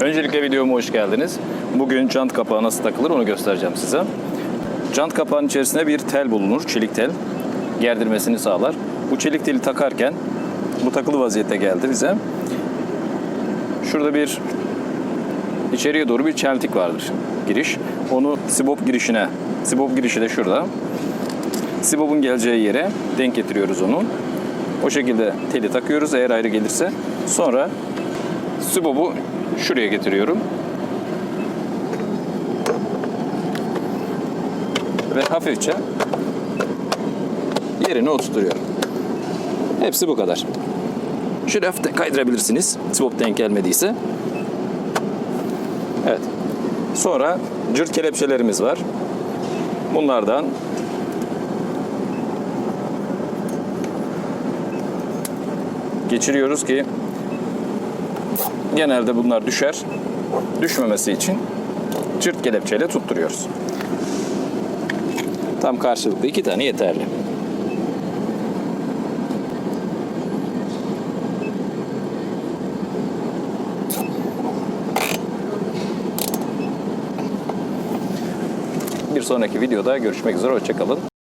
Öncelikle videoma hoş geldiniz. Bugün jant kapağı nasıl takılır onu göstereceğim size. Jant kapağının içerisinde bir tel bulunur, çelik tel. Gerdirmesini sağlar. Bu çelik teli takarken bu takılı vaziyette geldi bize. Şurada bir içeriye doğru bir çeltik vardır giriş. Onu sibop girişine, sibop girişi de şurada. Sibop'un geleceği yere denk getiriyoruz onu. O şekilde teli takıyoruz eğer ayrı gelirse. Sonra Sibop'u şuraya getiriyorum. Ve hafifçe yerine oturtuyorum. Hepsi bu kadar. Şöyle hafiften kaydırabilirsiniz. Sibop denk gelmediyse. Evet. Sonra cırt kelepçelerimiz var. Bunlardan geçiriyoruz ki genelde bunlar düşer. Düşmemesi için cırt kelepçeyle tutturuyoruz. Tam karşılıklı iki tane yeterli. Bir sonraki videoda görüşmek üzere. Hoşçakalın.